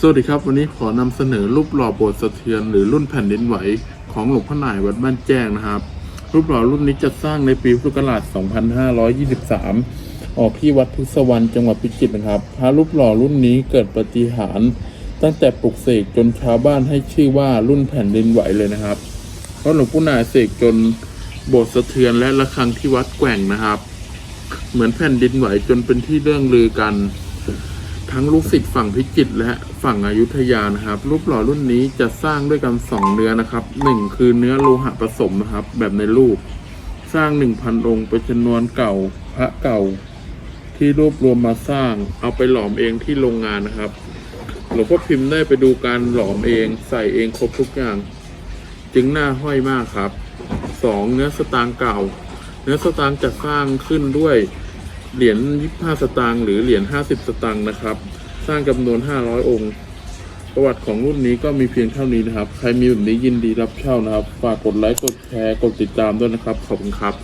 สวัสดีครับ วันนี้ขอนำเสนอรูปหล่อโบสถ์สะเทือนหรือรุ่นแผ่นดินไหวของหลวงพ่อหน่ายวัดบ้านแจ้งนะครับ รูปหล่อรุ่นนี้จะสร้างในปีพุทธศักราช 2523 ออกที่วัดพุทธสวรรค์จังหวัดพิจิตรนะครับ พระรูปหล่อรุ่นนี้เกิดปฏิหาร ตั้งแต่ปลุกเสกจนชาวบ้านให้ชื่อว่ารุ่นแผ่นดินไหวเลยนะครับ เพราะหลวงพ่อหน่ายเสกจนโบสถ์สะเทือนและระฆังที่วัดแกว่งนะครับ เหมือนแผ่นดินไหวจนเป็นที่เรื่องลือกัน ทั้งลูกศิษย์ฝั่งพิจิตรและฝั่งอยุธยานะครับ รูปหล่อรุ่นนี้จะสร้างด้วยกันสองเนื้อนะครับหนึ่งคือเนื้อโลหะผสมนะครับ แบบในรูป สร้างหนึ่งพันองค์เป็นจำนวนเก่าพระเก่า ที่รวบรวมมาสร้างเอาไปหลอมเองที่โรงงานนะครับหลวงพ่อพิมพ์ได้ไปดูการหลอมเองใส่เองครบทุกอย่าง จึงน่าห้อยมากครับสองเนื้อสตางค์เก่า เนื้อสตางค์จะสร้างขึ้นด้วย เหรียญ25 สตางค์หรือเหรียญ50 สตางค์นะครับ สร้างจำนวน 500 องค์ ประวัติของรุ่นนี้ก็มีเพียงเท่านี้นะครับ ใครมีแบบนี้ยินดีรับเช่านะครับ ฝากกดไลค์ กดแชร์ กดติดตามด้วยนะครับ ขอบคุณครับ